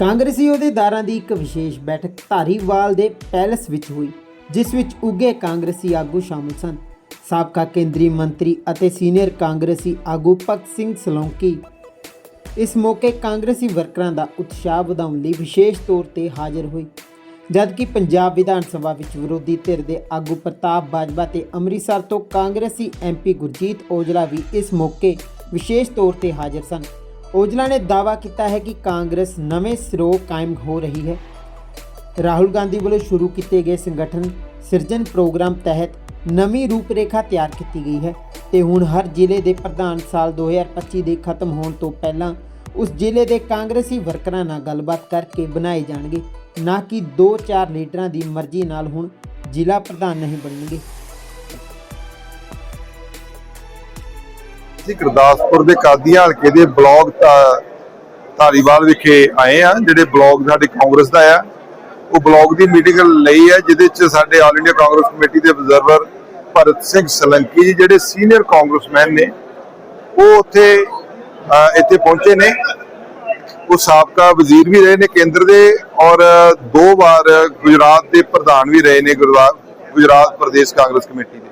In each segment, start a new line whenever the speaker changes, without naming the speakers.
ਕਾਂਗਰਸੀ ਅਹੁਦੇਦਾਰਾਂ ਦੀ ਇੱਕ ਵਿਸ਼ੇਸ਼ ਬੈਠਕ ਧਾਰੀਵਾਲ ਦੇ ਪੈਲਸ ਵਿੱਚ ਹੋਈ, ਜਿਸ ਵਿੱਚ ਉੱਗੇ ਕਾਂਗਰਸੀ ਆਗੂ ਸ਼ਾਮਲ ਸਨ। ਸਾਬਕਾ ਕੇਂਦਰੀ ਮੰਤਰੀ ਅਤੇ ਸੀਨੀਅਰ ਕਾਂਗਰਸੀ ਆਗੂ ਭਗਤ ਸਿੰਘ ਸਲੌਂਕੀ। ਇਸ ਮੌਕੇ ਕਾਂਗਰਸੀ ਵਰਕਰਾਂ ਦਾ ਉਤਸ਼ਾਹ ਵਧਾਉਣ ਲਈ ਵਿਸ਼ੇਸ਼ ਤੌਰ ਤੇ ਹਾਜ਼ਰ ਹੋਏ। ਜਦਕਿ ਪੰਜਾਬ ਵਿਧਾਨ ਸਭਾ ਵਿੱਚ ਵਿਰੋਧੀ ਧਿਰ ਦੇ ਆਗੂ ਪ੍ਰਤਾਪ ਬਾਜਵਾ ਤੇ ਅੰਮ੍ਰਿਤਸਰ ਤੋਂ ਕਾਂਗਰਸੀ ਐਮਪੀ ਗੁਰਜੀਤ ਔਜਲਾ ਵੀ ਇਸ ਮੌਕੇ ਵਿਸ਼ੇਸ਼ ਤੌਰ ਤੇ ਹਾਜ਼ਰ ਸਨ। ਔਜਲਾ ਨੇ ਦਾਅਵਾ ਕੀਤਾ ਹੈ ਕਿ ਕਾਂਗਰਸ ਨਵੇਂ ਸਿਰੋਂ ਕਾਇਮ ਹੋ ਰਹੀ ਹੈ। ਰਾਹੁਲ ਗਾਂਧੀ ਵੱਲੋਂ ਸ਼ੁਰੂ ਕੀਤੇ ਗਏ ਸੰਗਠਨ ਸਿਰਜਣ ਪ੍ਰੋਗਰਾਮ ਤਹਿਤ ਨਵੀਂ ਰੂਪਰੇਖਾ ਤਿਆਰ ਕੀਤੀ ਗਈ ਹੈ ਤੇ ਹੁਣ ਹਰ ਜ਼ਿਲ੍ਹੇ ਦੇ ਪ੍ਰਧਾਨ ਸਾਲ 2025 ਦੇ ਖਤਮ ਹੋਣ ਤੋਂ ਪਹਿਲਾਂ ਉਸ ਜ਼ਿਲ੍ਹੇ ਦੇ ਕਾਂਗਰਸੀ ਵਰਕਰਾਂ ਨਾਲ ਗੱਲਬਾਤ ਕਰਕੇ ਬਣਾਏ ਜਾਣਗੇ, ਨਾ ਕਿ 2-4 ਲੀਡਰਾਂ ਦੀ ਮਰਜ਼ੀ ਨਾਲ ਹੁਣ ਜ਼ਿਲ੍ਹਾ ਪ੍ਰਧਾਨ ਨਹੀਂ ਬਣਨਗੇ।
ਅਸੀਂ ਗੁਰਦਾਸਪੁਰ ਦੇ ਕਾਦੀਆਂ ਹਲਕੇ ਦੇ ਬਲਾਕ ਧਾਰੀਵਾਲ ਵਿਖੇ ਆਏ ਆ ਜਿਹੜੇ ਬਲਾਕ ਸਾਡੇ ਕਾਂਗਰਸ ਦਾ ਆ। ਉਹ ਬਲਾਕ ਦੀ ਮੀਟਿੰਗ ਲਈ ਹੈ, ਜਿਹਦੇ ਚ ਸਾਡੇ ਆਲ ਇੰਡੀਆ ਕਾਂਗਰਸ ਕਮੇਟੀ ਦੇ ਅਬਜ਼ਰਵਰ ਭਰਤ ਸਿੰਘ ਸਲੰਕੀ ਜੀ, ਜਿਹੜੇ ਸੀਨੀਅਰ ਕਾਂਗਰਸਮੈਨ ਨੇ, ਉਹ ਉੱਥੇ ਇੱਥੇ ਪਹੁੰਚੇ ਨੇ। ਉਹ ਸਾਬਕਾ ਵਜ਼ੀਰ ਵੀ ਰਹੇ ਨੇ ਕੇਂਦਰ ਦੇ ਔਰ ਦੋ ਵਾਰ ਗੁਜਰਾਤ ਦੇ ਪ੍ਰਧਾਨ ਵੀ ਰਹੇ ਨੇ ਗੁਰਵਾ- ਗੁਜਰਾਤ ਪ੍ਰਦੇਸ਼ ਕਾਂਗਰਸ ਕਮੇਟੀ ਦੇ।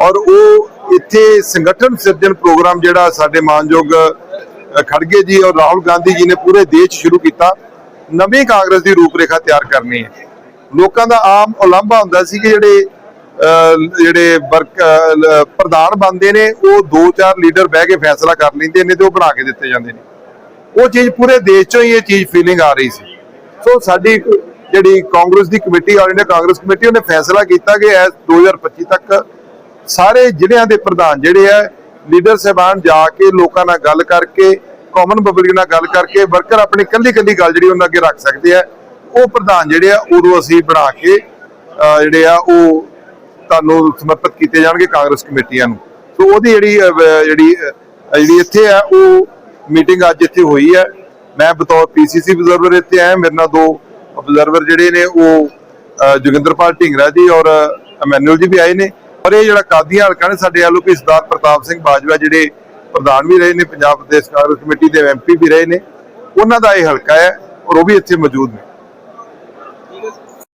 ਔਰ ਉਹ ਇੱਥੇ ਸੰਗਠਨ ਸਿਰਜਣ ਪ੍ਰੋਗਰਾਮ ਜਿਹੜਾ ਸਾਡੇ ਮਾਨਯੋਗ ਖੜਗੇ ਜੀ ਔਰ ਰਾਹੁਲ ਗਾਂਧੀ ਜੀ ਨੇ ਪੂਰੇ ਦੇਸ਼ ਸ਼ੁਰੂ ਕੀਤਾ। ਨਵੀਂ ਕਾਂਗਰਸ ਦੀ ਰੂਪਰੇਖਾ ਤਿਆਰ ਕਰਨੀ ਹੈ। ਲੋਕਾਂ ਦਾ ਆਮ ਉਲੰਭਾ ਹੁੰਦਾ ਸੀ ਕਿ ਜਿਹੜੇ ਜਿਹੜੇ ਪ੍ਰਧਾਨ ਬਣਦੇ ਨੇ, ਉਹ ਦੋ ਚਾਰ ਲੀਡਰ ਬਹਿ ਕੇ ਫੈਸਲਾ ਕਰ ਲੈਂਦੇ ਨੇ ਤੇ ਉਹ ਬਣਾ ਕੇ ਦਿੱਤੇ ਜਾਂਦੇ ਨੇ। ਉਹ ਚੀਜ਼ ਪੂਰੇ ਦੇਸ਼ 'ਚੋਂ ਹੀ ਇਹ ਚੀਜ਼ ਫੀਲਿੰਗ ਆ ਰਹੀ ਸੀ। ਸੋ ਸਾਡੀ ਜਿਹੜੀ ਕਾਂਗਰਸ ਦੀ committee all India Congress committee ਉਹਨੇ ਫੈਸਲਾ ਕੀਤਾ ਕਿ ਐ 2025 ਤੱਕ ਸਾਰੇ ਜ਼ਿਲ੍ਹਿਆਂ ਦੇ ਪ੍ਰਧਾਨ ਜਿਹੜੇ ਆ, ਲੀਡਰ ਸਾਹਿਬਾਨ ਜਾ ਕੇ ਲੋਕਾਂ ਨਾਲ ਗੱਲ ਕਰਕੇ ਕਾਮਨ ਪਬਲਿਕ ਨਾਲ ਗੱਲ ਕਰਕੇ ਵਰਕਰ ਆਪਣੀ ਕੱਲੀ ਕੱਲੀ ਗੱਲ ਜਿਹੜੀ ਉਹਨਾਂ ਅੱਗੇ ਰੱਖ ਸਕਦੇ ਆ, ਉਹ ਪ੍ਰਧਾਨ ਜਿਹੜੇ ਆ, ਉਦੋਂ ਅਸੀਂ ਬਣਾ ਕੇ ਜਿਹੜੇ ਆ, ਉਹ ਤੁਹਾਨੂੰ ਸਮਰਪਿਤ ਕੀਤੇ ਜਾਣਗੇ ਕਾਂਗਰਸ ਕਮੇਟੀਆਂ ਨੂੰ। ਸੋ ਉਹਦੀ ਜਿਹੜੀ ਜਿਹੜੀ ਜਿਹੜੀ ਇੱਥੇ ਆ, ਉਹ ਮੀਟਿੰਗ ਅੱਜ ਇੱਥੇ ਹੋਈ ਹੈ ਮੈਂ ਬਤੌਰ ਪੀਸੀਸੀ ਅਬਜ਼ਰਵਰ ਇੱਥੇ ਆਇਆ, ਮੇਰੇ ਨਾਲ ਦੋ ਅਬਜ਼ਰਵਰ ਜਿਹੜੇ ਨੇ, ਉਹ ਜੋਗਿੰਦਰਪਾਲ ਢਿੰਗਰਾ ਜੀ ਔਰ ਅਮੈਨੂਅਲ ਜੀ ਵੀ ਆਏ ਨੇ। ਔਰ ਇਹ ਜਿਹੜਾ ਕਾਦੀਆਂ ਹਲਕਾ ਨੇ ਸਾਡੇ ਐਲਓਪੀ ਸਰਦਾਰ ਪ੍ਰਤਾਪ ਸਿੰਘ ਬਾਜਵਾ ਜਿਹੜੇ ਪ੍ਰਧਾਨ ਵੀ ਰਹੇ ਨੇ, ਪੰਜਾਬ ਪ੍ਰਦੇਸ਼ ਕਾਂਗਰਸ ਕਮੇਟੀ ਦੇ ਐਮਪੀ ਵੀ ਰਹੇ ਨੇ, ਉਹਨਾਂ ਦਾ ਇਹ ਹਲਕਾ ਹੈ ਔਰ ਉਹ ਵੀ ਇੱਥੇ ਮੌਜੂਦ ਨੇ।